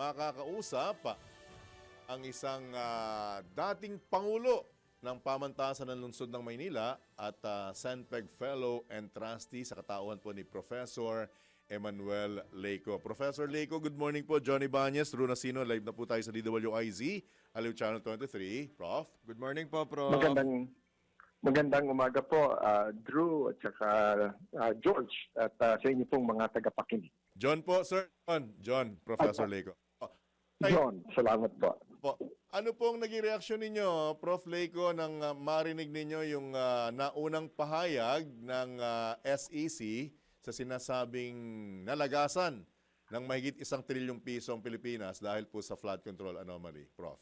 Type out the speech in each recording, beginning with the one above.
makakausap ang isang ah, dating Pangulo ng Pamantasan ng Lungsod ng Maynila at uh, Sanpeg Fellow and Trustee sa katauhan po ni Professor Emmanuel Leco. Professor Leco, good morning po. Johnny Banyes, Runa Sino, live na po tayo sa DWIZ, Aliw Channel 23. Prof? Good morning po, Prof. Magandang magandang umaga po, ah, Drew at saka ah, George at ah, sa inyo pong mga tagapakinig. John po, sir. John, John Professor Leco. John, salamat po. po. Ano pong naging reaksyon ninyo, Prof. Leco, nang ah, marinig ninyo yung ah, naunang pahayag ng ah, SEC sa sinasabing nalagasan ng mahigit isang trilyong piso ang Pilipinas dahil po sa flood control anomaly, Prof?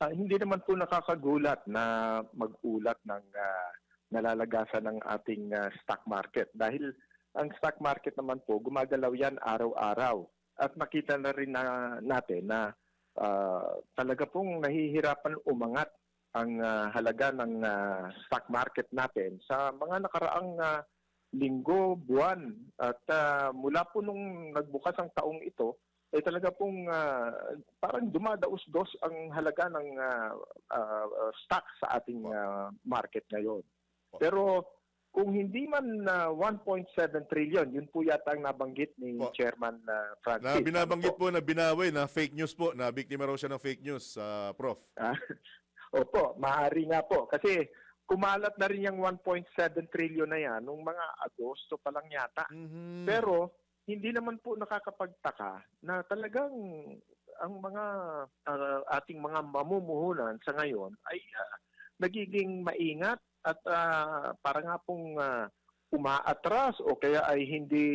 Ah, hindi naman po nakakagulat na mag-ulat ng ah, nalalagasan ng ating ah, stock market dahil ang stock market naman po gumagalaw yan araw-araw at makita na rin na natin na ah, talaga pong nahihirapan umangat ang ah, halaga ng ah, stock market natin sa mga nakaraang ah, linggo, buwan at ah, mula po nung nagbukas ang taong ito eh talaga pong ah, parang dumadaos-dos ang halaga ng ah, ah, stock sa ating ah, market ngayon. Pero kung hindi man na 1.7 trillion, yun po yata ang nabanggit ni Po. Chairman ah, Francis. Na binabanggit Ano po? po na binawi na fake news po, na biktima raw siya ng fake news, ah, Prof. Ah, Opo, maaari nga po. Kasi kumalat na rin yung 1.7 trillion na yan nung mga Agosto pa lang yata. Mhm. Pero hindi naman po nakakapagtaka na talagang ang mga ah, ating mga mamumuhunan sa ngayon ay ah, nagiging maingat at ah, para nga pong ah, umaatras o kaya ay hindi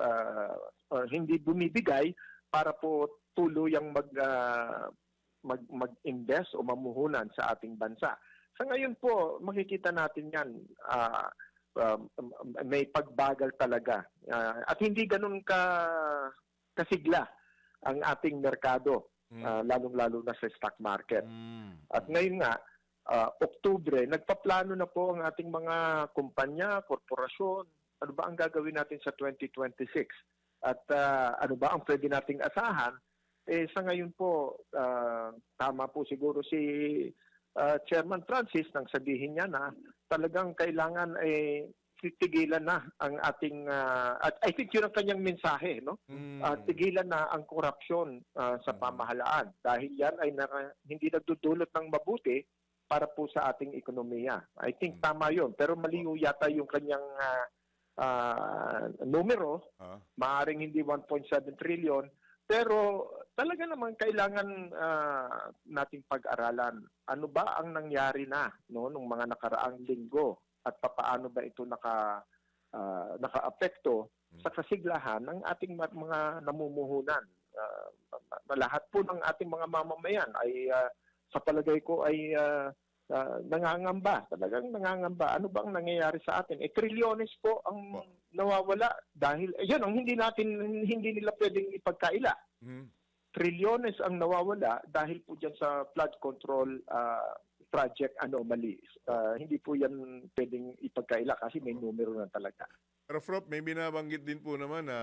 ah, ah, hindi bumibigay para po tuluyang mag ah, mag mag-invest o mamuhunan sa ating bansa. Sa ngayon po, makikita natin 'yan. ah, um, may pagbagal talaga. Ah, at hindi ganun ka kasigla ang ating merkado, Mm. ah, lalong-lalo na sa stock market. Mm. At ngayon nga, ah, Oktubre, nagpaplano na po ang ating mga kumpanya, korporasyon. Ano ba ang gagawin natin sa 2026? At ah, ano ba ang pwede nating asahan? Eh sa ngayon po, ah, tama po siguro si ah, Chairman Francis nang sabihin niya na talagang kailangan eh titigilan na ang ating ah, at I think yun ang kanyang mensahe no Mm. Ah, tigilan na ang korupsyon ah, sa pamahalaan dahil yan ay naka- hindi nagdudulot ng mabuti para po sa ating ekonomiya. I think Mm. tama yun. Pero maliw yata yung kanyang ah, ah, numero. Ah. Maaring hindi 1.7 trillion. Pero talaga naman kailangan ah, nating pag-aralan. Ano ba ang nangyari na no nung mga nakaraang linggo at papaano ba ito naka ah, naka-apekto sa kasiglahan ng ating mga namumuhunan. Na lahat po ng ating mga mamamayan ay ah, sa palagay ko ay ah, ah, nangangamba. Talagang nangangamba. Ano ba ang nangyayari sa atin? Eh, trilyones po ang nawawala dahil, eh, yun ang hindi natin, hindi nila pwedeng ipagkaila. Mm. Trilyones ang nawawala dahil po dyan sa flood control ah, project anomalies. Ah, hindi po yan pwedeng ipagkaila kasi may numero na talaga. Pero Prof, may binabanggit din po naman na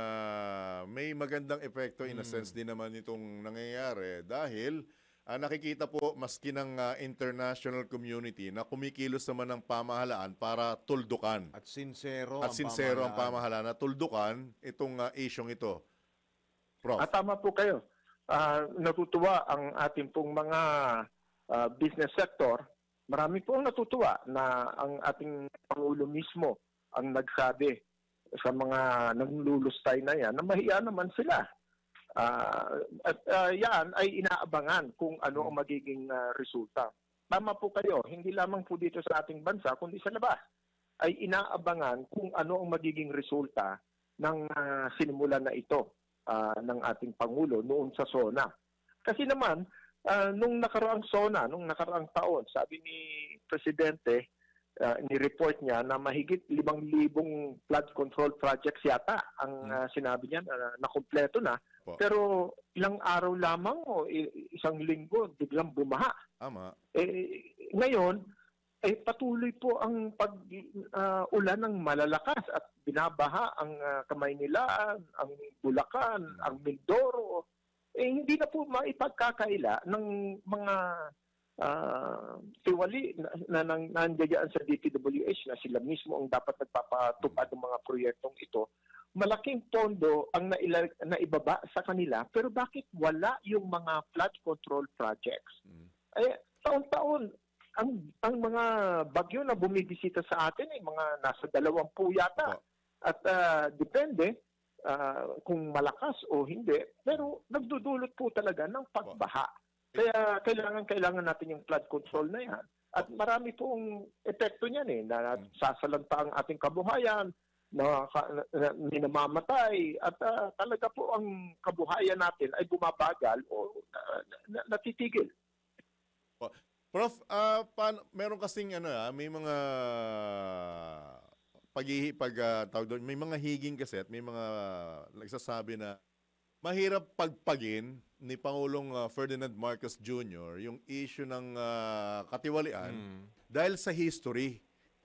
may magandang epekto in a Mm. sense din naman itong nangyayari dahil ah, nakikita po maski ng ah, international community na kumikilos naman ng pamahalaan para tuldukan. At sincero At ang sincero ang pamahalaan. na tuldukan itong uh, isyong ito. Prof. At tama po kayo. Ah, natutuwa ang ating pong mga ah, business sector. Marami po ang natutuwa na ang ating Pangulo mismo ang nagsabi sa mga nanglulustay na yan na mahiya naman sila. Ah, at ah, yan ay inaabangan kung ano ang magiging ah, resulta. Tama po kayo, hindi lamang po dito sa ating bansa, kundi sa labas ay inaabangan kung ano ang magiging resulta ng ah, sinimulan na ito ah, ng ating Pangulo noon sa SONA. Kasi naman, ah, nung nakaraang SONA, nung nakaraang taon, sabi ni Presidente, ah, ni-report niya na mahigit 5,000 flood control projects yata ang ah, sinabi niya na nakumpleto na. Po. Pero ilang araw lamang o isang linggo, biglang bumaha. Tama. Eh, ngayon, eh patuloy po ang pag-ulan ng malalakas at binabaha ang uh, Kamaynilaan, ang Bulacan, Mm. ang Mindoro. eh hindi na po maipagkakaila ng mga ah, tiwali na, na, nang nandiyan sa DPWH na sila mismo ang dapat nagpapatupad ng mga proyektong ito. Malaking pondo ang naila, naibaba sa kanila pero bakit wala yung mga flood control projects? Mm. Eh, taon-taon, ang, ang mga bagyo na bumibisita sa atin ay mga nasa dalawampu yata. Opo. At ah, depende ah, kung malakas o hindi. Pero nagdudulot po talaga ng pagbaha. Kaya kailangan kailangan natin yung flood control na yan. At marami pong epekto niyan eh, na sasalanta ang ating kabuhayan, na, na, na minamamatay, at ah, talaga po ang kabuhayan natin ay bumabagal o na- na- natitigil. Prof, ah paano, meron kasing ano ah, may mga paghihi pag ah, tawag doon, may mga higing kasi at may mga nagsasabi na mahirap pagpagin ni Pangulong ah, Ferdinand Marcos Jr. yung issue ng ah, katiwalian Mm. dahil sa history.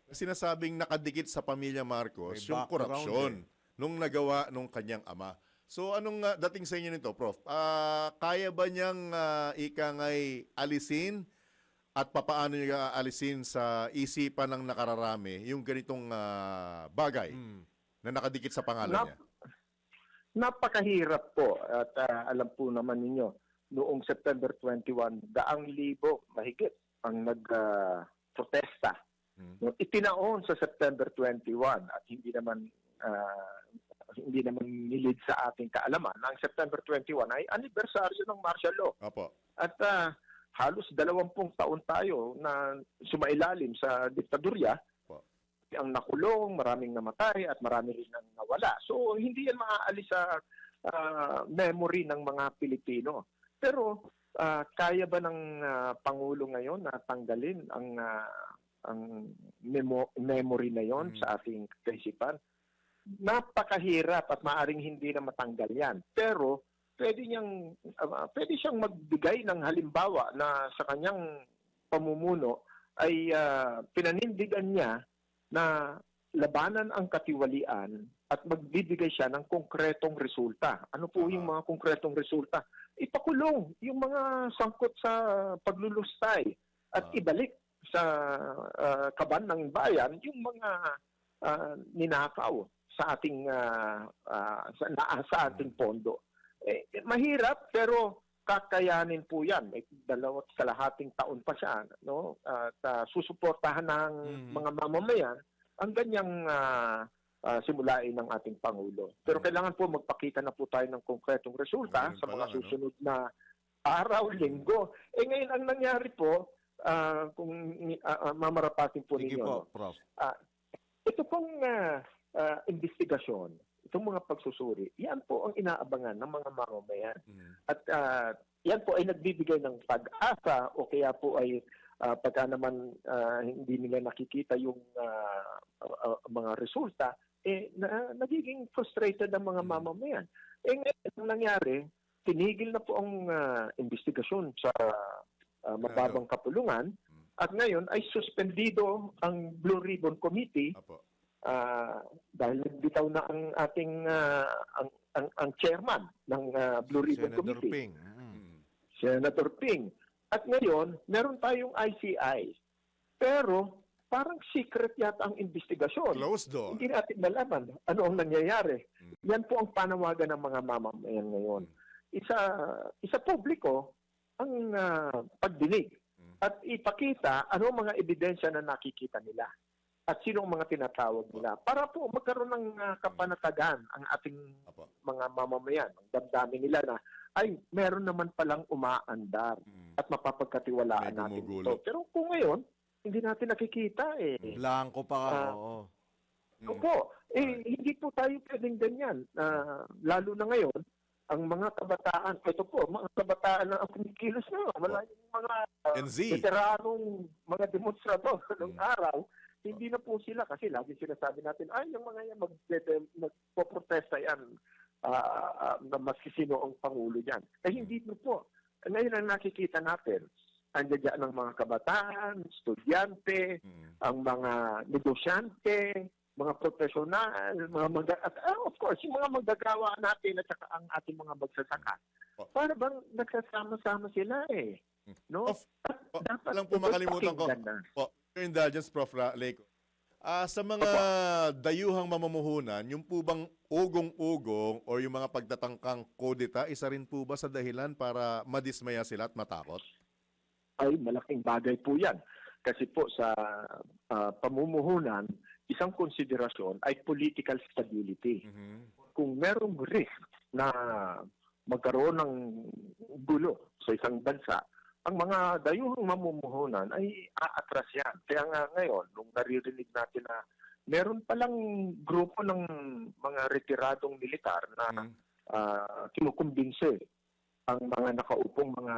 Sinasabing nakadikit sa pamilya Marcos May yung korupsyon eh. nung nagawa nung kanyang ama. So anong ah, dating sa inyo nito, Prof? Ah, kaya ba niyang ah, ika nga'y alisin at papaano niya alisin sa isipan ng nakararami yung ganitong ah, bagay Mm. na nakadikit sa pangalan Nap- niya? Napakahirap po at ah, alam po naman ninyo noong September 21 daang libo mahigit ang nag-protesta. No, itinaon sa September 21 at hindi naman ah, hindi naman nilid sa ating kaalaman ang September 21 ay anibersaryo ng martial law. Opo. At ah, halos dalawampung taon tayo na sumailalim sa diktadurya. Po. Ang nakulong, maraming namatay at marami rin ang nawala. So hindi yan maaalis sa ah, memory ng mga Pilipino. Pero ah, kaya ba ng ah, Pangulo ngayon na tanggalin ang ah, ang memo- memory na yon Mm. sa ating kaisipan? Napakahirap at maaring hindi na matanggal yan. Pero pwede niyang ah, pwede siyang magbigay ng halimbawa na sa kanyang pamumuno ay ah, pinanindigan niya na labanan ang katiwalian at magbibigay siya ng konkretong resulta. Ano po yung mga konkretong resulta? Ipakulong yung mga sangkot sa paglulustay at ibalik sa ah, kaban ng bayan yung mga ah, ninakaw sa ating ah, ah, sa, na, sa ating pondo. Eh, mahirap pero kakayanin po 'yan. May dalawat kalahating taon pa siya, no? At ah, susuportahan ng Mhm. mga mamamayan ang ganyang ah, ah, simulain ng ating pangulo. Pero Mhm. kailangan po magpakita na po tayo ng konkretong resulta sa mga ano? susunod na araw, linggo. Eh ngayon ang nangyari po ah, kung ah, mamarapatin po Sige ninyo, no? po, Prof. ito pong ah, ah, investigasyon, itong mga pagsusuri, yan po ang inaabangan ng mga mamamayan. Mm. At ah, yan po ay nagbibigay ng pag-asa o kaya po ay ah, pagka naman ah, hindi nila nakikita yung ah, ah, mga resulta, eh, na, nagiging frustrated ang mga Mm. mamamayan. Eh ngayon, ang nangyari, tinigil na po ang ah, investigasyon sa ah, mababang kapulungan Mm. at ngayon ay suspendido ang Blue Ribbon Committee Opo. Ah, dahil nagbitaw na ang ating ah, ang, ang ang chairman ng ah, Blue Ribbon Senator Committee, Ping. Mm. Mm. Senator Ping. At ngayon, meron tayong ICI. Pero parang secret yata ang investigasyon. Closed door. Hindi natin malaman ano ang nangyayari. Mm. Yan po ang panawagan ng mga mamamayan ngayon. Isa isa publiko ang ah, pagdinig Mm. at ipakita ano mga ebidensya na nakikita nila at sino ang mga tinatawag nila para po magkaroon ng ah, kapanatagan ang ating mga mamamayan. Ang damdamin nila na ay meron naman palang umaandar Mm. at mapapagkatiwalaan May natin gumugulo. ito. Pero kung ngayon, hindi natin nakikita eh. Blanco pa ka, Ah. oo. Mm. Opo, eh, hindi po tayo pwedeng ganyan. Ah, lalo na ngayon, ang mga kabataan, ito po, mga kabataan na ang kumikilos na, wala yung mga Z. veteranong mga demonstrador ng Mm. araw, hindi na po sila kasi lagi sinasabi natin, ay, yung mga yan, mag- magpoprotesta yan, ah, ah, na maski sino ang pangulo yan. Eh, hindi po po. Ngayon ang nakikita natin, andiyan dyan ang mga kabataan, estudyante, Mm. ang mga negosyante, mga profesional, mga mag at ah, of course, yung mga magagawa natin at saka ang ating mga magsasaka. Oh. Para bang nagsasama-sama sila eh. No? Of- At oh, dapat lang po makalimutan ko. Po, your indulgence, Prof. Lake. Ah, sa mga dayuhang mamumuhunan, yung po bang ugong-ugong o yung mga pagtatangkang kodita, isa rin po ba sa dahilan para madismaya sila at matakot? ay malaking bagay po yan. Kasi po sa ah, pamumuhunan, isang konsiderasyon ay political stability. Kung merong risk na magkaroon ng gulo sa isang bansa, ang mga dayuhang mamumuhunan ay aatras yan. Kaya nga ngayon, nung naririnig natin na meron palang grupo ng mga retiradong militar na Mhm. uh, kinukumbinse ang mga nakaupong mga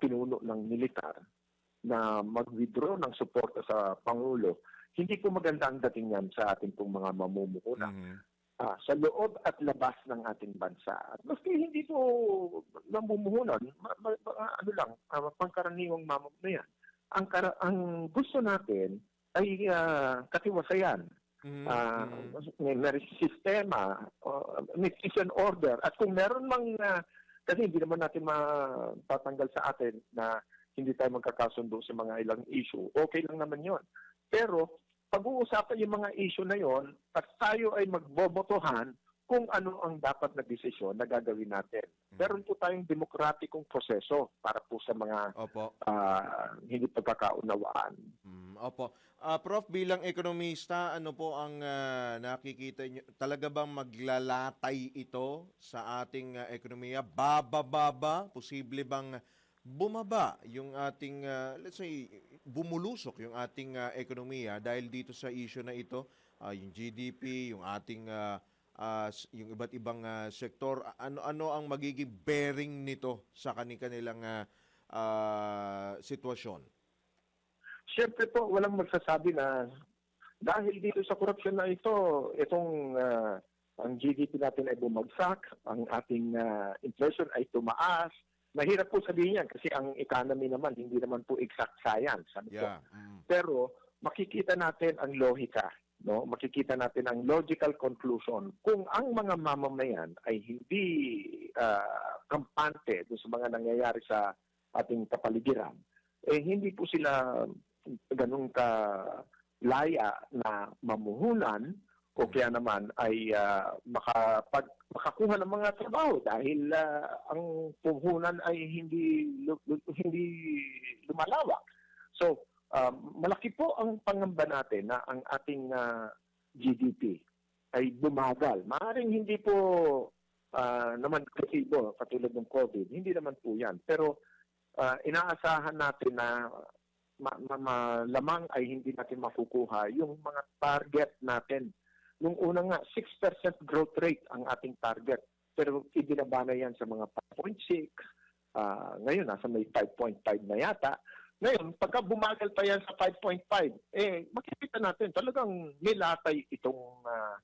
pinuno ng militar na mag-withdraw ng suporta sa Pangulo, hindi po maganda ang dating yan sa ating pong mga mamumuhunan Mhm. ah, sa loob at labas ng ating bansa. At maski hindi po namumuhunan, ma- ma- ma- ano lang, ah, pangkaraniwang mamamayan. Ang, kara- ang gusto natin ay ah, katiwasayan. Mhm. Ah, Mhm. may, may sistema, uh, may and order. At kung meron mang, ah, kasi hindi naman natin matatanggal sa atin na hindi tayo magkakasundo sa mga ilang issue, okay lang naman yon. Pero pag-uusapan yung mga issue na yon at tayo ay magbobotohan kung ano ang dapat na desisyon na gagawin natin. Meron po tayong demokratikong proseso para po sa mga Opo. ah, hindi pagkakaunawaan. Mm, opo. Ah, Prof, bilang ekonomista, ano po ang ah, nakikita nyo? Talaga bang maglalatay ito sa ating ah, ekonomiya? Bababa? Posible bang bumaba yung ating, ah, let's say, bumulusok yung ating ah, ekonomiya dahil dito sa issue na ito, ah, yung GDP, yung ating ah, s- yung iba't ibang ah, sektor, ano ano ang magiging bearing nito sa kanilang uh, sitwasyon? Siyempre po, walang magsasabi na dahil dito sa korupsyon na ito, itong ah, ang GDP natin ay bumagsak, ang ating ah, inflation ay tumaas. Mahirap po sabihin yan kasi ang economy naman, hindi naman po exact science. Ano po? Yeah. Mm. Pero makikita natin ang lohika, no? Makikita natin ang logical conclusion kung ang mga mamamayan ay hindi ah, kampante sa mga nangyayari sa ating kapaligiran, eh hindi po sila ganun ka laya na mamuhunan o kaya naman ay ah, makapag, makakuha ng mga trabaho dahil ah, ang puhunan ay hindi hindi lumalawak. So, um, malaki po ang pangamba natin na ang ating ah, GDP ay bumagal. Maaring hindi po ah, naman kritibo katulad ng COVID. Hindi naman po yan. Pero ah, inaasahan natin na ma- ma- malamang ay hindi natin makukuha yung mga target natin. Nung una nga, 6% growth rate ang ating target. Pero ibinaba na yan sa mga 5.6. Ah, ngayon, nasa may 5.5 na yata. Ngayon, pagka bumagal pa yan sa 5.5, eh, makikita natin talagang nilatay itong ah,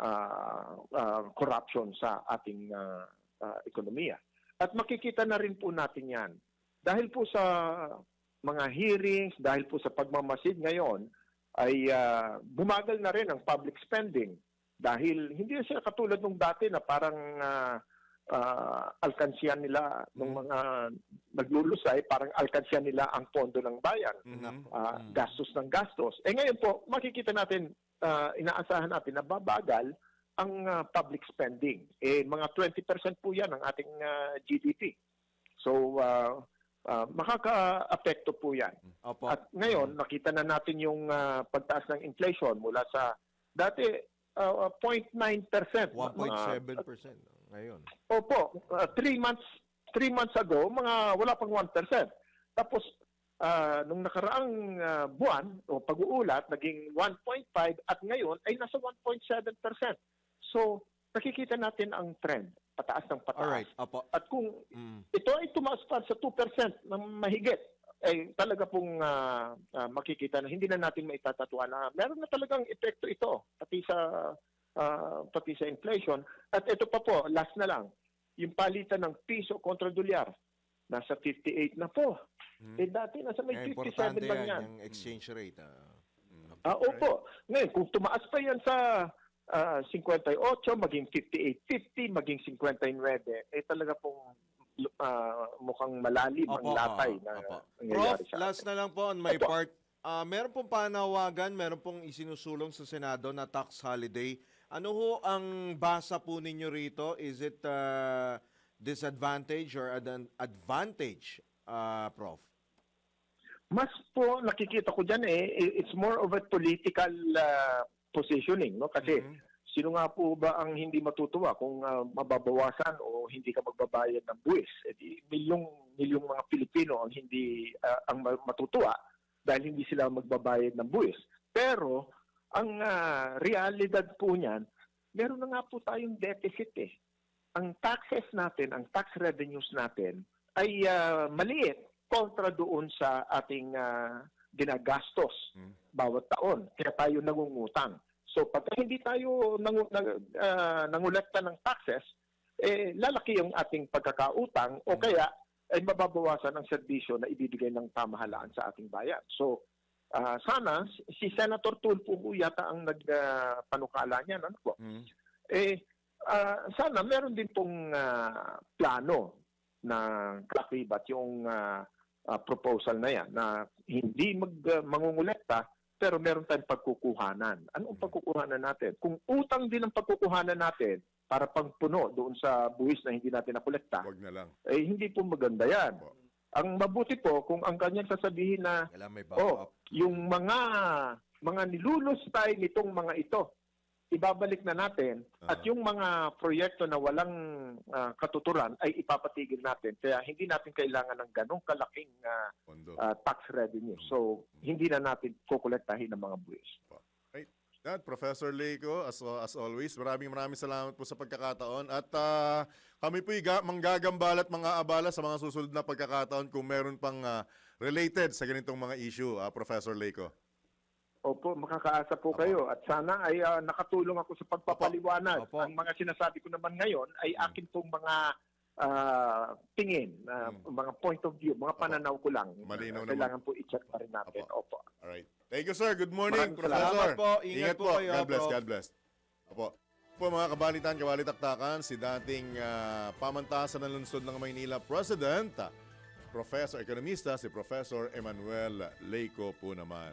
ah, ah, corruption sa ating ah, ah, ekonomiya. At makikita na rin po natin yan. Dahil po sa mga hearings, dahil po sa pagmamasid ngayon, ay ah, bumagal na rin ang public spending. Dahil hindi na sila katulad nung dati na parang uh, alkansya nila ng mga naglulusay, parang alkansya nila ang pondo ng bayan. Ah, Mm. gastos ng gastos. Eh ngayon po, makikita natin, ah, inaasahan natin na babagal ang ah, public spending. Eh mga 20% po 'yan ng ating ah, GDP. So ah, ah, makaka-apekto po 'yan. Opo. At ngayon, nakita na natin yung ah, pagtaas ng inflation mula sa dati ah, 0.9%. 1.7% ngayon. Opo, uh, three months three months ago, mga wala pang 1%. Tapos ah, nung nakaraang ah, buwan o pag-uulat naging 1.5 at ngayon ay nasa 1.7%. So, nakikita natin ang trend, pataas ng pataas. Alright. Opo. At kung Mm. ito ay tumaas pa sa 2% na mahigit, eh talaga pong ah, ah, makikita na hindi na natin maitatatuan na meron na talagang epekto ito pati sa ah, pati sa inflation. At ito pa po, last na lang, yung palitan ng piso kontra dolyar nasa 58 na po. Mm. Eh dati nasa may Eh, 57 importante lang yan, yan. yung exchange rate. ah. Mm. Ah, opo. Ngayon, kung tumaas pa yan sa ah, 58, maging 58, 50, maging 59, eh talaga pong ah, mukhang malalim ang latay na Opo. Prof, sa last atin. na lang po on my Opo. part. Ah, meron pong panawagan, meron pong isinusulong sa Senado na tax holiday. Ano ho ang basa po ninyo rito? Is it ah, disadvantage or ad- advantage, ah, Prof? Mas po nakikita ko diyan eh it's more of a political ah, positioning no? Kasi Mhm. sino nga po ba ang hindi matutuwa kung ah, mababawasan o hindi ka magbabayad ng buwis? Eh di, milyong milyong mga Pilipino ang hindi ah, ang ma- matutuwa dahil hindi sila magbabayad ng buwis. Pero ang ah, realidad po niyan meron na nga po tayong deficit eh. Ang taxes natin ang tax revenues natin ay ah, maliit kontra doon sa ating ah, ginagastos Hmm. bawat taon. Kaya tayo nangungutang. So pag hindi tayo nangu, nang, ah, nangolekta ng taxes, eh, lalaki yung ating pagkakautang o kaya ay mababawasan ang serbisyo na ibibigay ng pamahalaan sa ating bayan. So ah, sana si Senator Tulfo po yata ang nagpanukala niya. Ano po? Mhm. eh ah, sana meron din pong ah, plano na kakibat yung ah, ah, proposal na yan na hindi mag ah, mangungulekta pero meron tayong pagkukuhanan. Ano ang pagkukuhanan natin? Kung utang din ang pagkukuhanan natin para pangpuno doon sa buwis na hindi natin nakolekta, Wag na lang. eh hindi po maganda yan. Opo. Ang mabuti po kung ang kanyang sasabihin na Kailangan may Oh, yung mga mga nilulustay nitong mga ito, ibabalik na natin Ah. at yung mga proyekto na walang ah, katuturan ay ipapatigil natin. Kaya hindi natin kailangan ng ganong kalaking Pondo. ah, tax revenue. So, hindi na natin kukolektahin ng mga buwis. Yan, Professor Leiko, as, as always, maraming maraming salamat po sa pagkakataon. At ah, kami po manggagambalat mga abala sa mga susunod na pagkakataon kung meron pang ah, related sa ganitong mga issue, ah, Professor Leiko. Opo, makakaasa po kayo. At sana ay ah, nakatulong ako sa pagpapaliwanag. Opo. Ang mga sinasabi ko naman ngayon ay akin pong mga ah, tingin, ah, mga point of view, mga pananaw ko lang. Malinaw Ah, Kailangan po i-check pa rin natin. Opo. Alright. Thank you, sir. Good morning, Maraming Professor. salamat po. Ingat po kayo, God bless, Prof. God bless. Opo. Po mga kabalitan, kabalitaktakan, si dating ah, pamantasan ng lungsod ng Maynila President, ah, Professor Ekonomista, si Professor Emmanuel Leiko po naman.